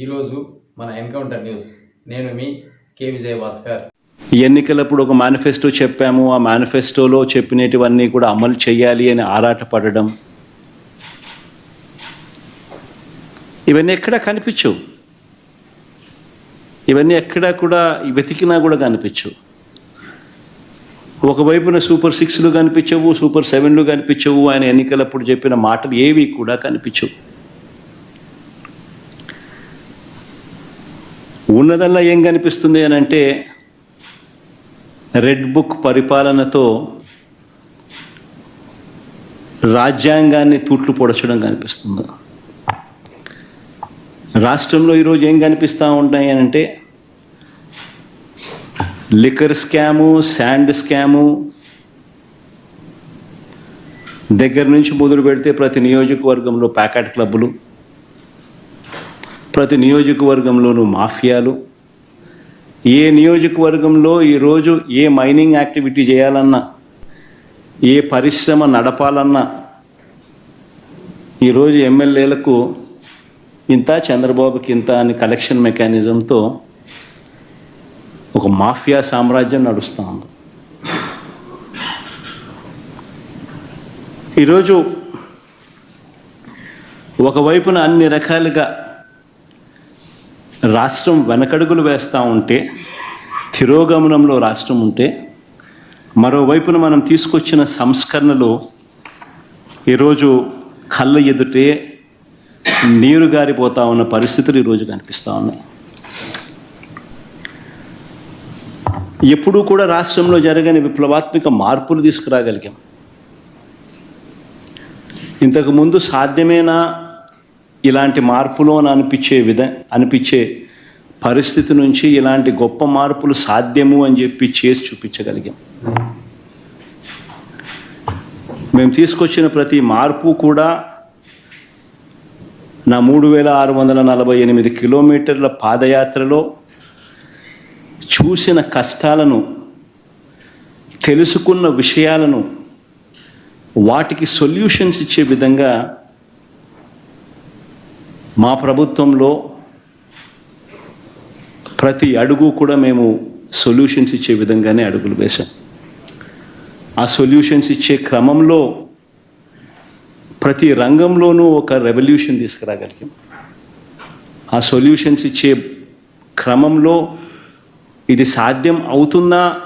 ఈరోజు మన encounter news. నేను మీ కే. విజయ భాస్కర్ ఎన్నికలప్పుడు ఒక మేనిఫెస్టో చెప్పాము. ఆ మేనిఫెస్టోలో చెప్పినటువన్నీ కూడా అమలు చేయాలి అని ఆరాటపడడం. ఇవన్నీ ఎక్కడా కనిపించవు. ఇవన్నీ ఎక్కడా కూడా వెతికినా కూడా కనిపించవు. ఒకవైపున సూపర్ సిక్స్లు కనిపించవు సూపర్ సెవెన్లు కనిపించవు ఆయన ఎన్నికలప్పుడు చెప్పిన మాటలు ఏవి కూడా కనిపించవు. ఉన్నదల్లా ఏం కనిపిస్తుంది అని అంటే రెడ్ బుక్ పరిపాలనతో రాజ్యాంగాన్ని తూట్లు పొడచడం కనిపిస్తుంది. రాష్ట్రంలో ఈరోజు ఏం కనిపిస్తూ ఉంటాయి అని అంటే లిక్కర్ స్కాము శాండ్ స్కాము దగ్గర నుంచి మొదలు పెడితే ప్రతి నియోజకవర్గంలో ప్యాకెట్ క్లబ్బులు ప్రతి నియోజకవర్గంలోనూ మాఫియాలు. ఏ నియోజకవర్గంలో ఈరోజు ఏ మైనింగ్ యాక్టివిటీ చేయాలన్నా ఏ పరిశ్రమ నడపాలన్నా ఈరోజు ఎమ్మెల్యేలకు ఇంత చంద్రబాబుకి ఇంత అని కలెక్షన్ మెకానిజంతో ఒక మాఫియా సామ్రాజ్యం నడుస్తూ ఉంది. ఈరోజు ఒకవైపున అన్ని రకాలుగా రాష్ట్రం వెనకడుగులు వేస్తూ ఉంటే తిరోగమనంలో రాష్ట్రం ఉంటే మరోవైపున మనం తీసుకొచ్చిన సంస్కరణలు ఈరోజు కళ్ళ ఎదుటే నీరు గారిపోతా ఉన్న పరిస్థితులు ఈరోజు కనిపిస్తూ ఉన్నాయి. ఎప్పుడూ కూడా రాష్ట్రంలో జరగని విప్లవాత్మక మార్పులు తీసుకురాగలిగాం. ఇంతకుముందు సాధ్యమేనా ఇలాంటి మార్పులు అని అనిపించే విధ అనిపించే పరిస్థితి నుంచి ఇలాంటి గొప్ప మార్పులు సాధ్యము అని చెప్పి చేసి చూపించగలిగాం. మేము తీసుకొచ్చిన ప్రతి మార్పు కూడా నా మూడు వేల ఆరు వందల నలభై ఎనిమిది కిలోమీటర్ల పాదయాత్రలో చూసిన కష్టాలను తెలుసుకున్న విషయాలను వాటికి సొల్యూషన్స్ ఇచ్చే విధంగా మా ప్రభుత్వంలో ప్రతి అడుగు కూడా మేము సొల్యూషన్స్ ఇచ్చే విధంగానే అడుగులు వేశాం. ఆ సొల్యూషన్స్ ఇచ్చే క్రమంలో ప్రతి రంగంలోనూ ఒక రెవల్యూషన్ తీసుకురాగలిగాం. ఆ సొల్యూషన్స్ ఇచ్చే క్రమంలో ఇది సాధ్యం అవుతుందా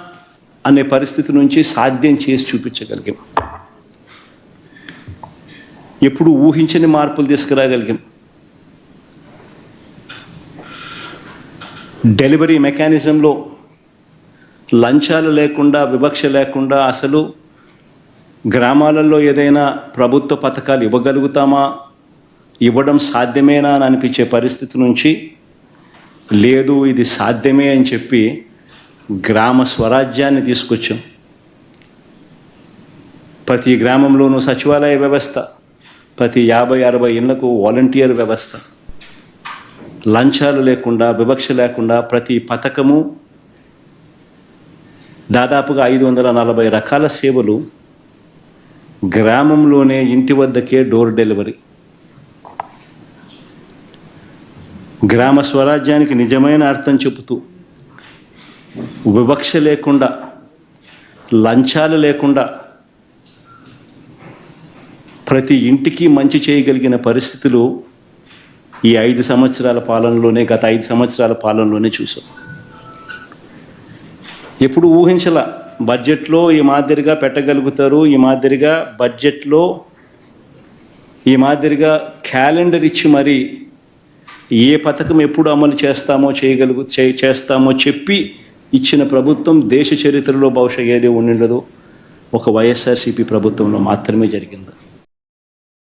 అనే పరిస్థితి నుంచి సాధ్యం చేసి చూపించగలిగాం. ఎప్పుడు ఊహించని మార్పులు తీసుకురాగలిగాం. డెలివరీ మెకానిజంలో లంచాలు లేకుండా వివక్ష లేకుండా అసలు గ్రామాలలో ఏదైనా ప్రభుత్వ పథకాలు ఇవ్వగలుగుతామా? ఇవ్వడం సాధ్యమేనా అని అనిపించే పరిస్థితి నుంచి లేదు ఇది సాధ్యమే అని చెప్పి గ్రామ స్వరాజ్యాన్ని తీసుకొచ్చాం. ప్రతి గ్రామంలోనూ సచివాలయ వ్యవస్థ ప్రతి యాభై అరవై ఇళ్ళకు వాలంటీర్ వ్యవస్థ లంచాలు లేకుండా వివక్ష లేకుండా ప్రతి పథకము దాదాపుగా ఐదు వందల నలభై రకాల సేవలు గ్రామంలోనే ఇంటి వద్దకే డోర్ డెలివరీ. గ్రామ స్వరాజ్యానికి నిజమైన అర్థం చెబుతూ వివక్ష లేకుండా లంచాలు లేకుండా ప్రతి ఇంటికి మంచి చేయగలిగిన పరిస్థితులు ఈ ఐదు సంవత్సరాల పాలనలోనే గత ఐదు సంవత్సరాల పాలనలోనే చూసాం. ఎప్పుడు ఊహించాల బడ్జెట్లో ఈ మాదిరిగా పెట్టగలుగుతారు ఈ మాదిరిగా బడ్జెట్లో ఈ మాదిరిగా క్యాలెండర్ ఇచ్చి మరి ఏ పథకం ఎప్పుడు అమలు చేస్తామో చేయగలుగు చే చేస్తామో చెప్పి ఇచ్చిన ప్రభుత్వం దేశ చరిత్రలో బహుశా ఏది ఉండిండదు. ఒక వైఎస్ఆర్సీపీ ప్రభుత్వంలో మాత్రమే జరిగింది.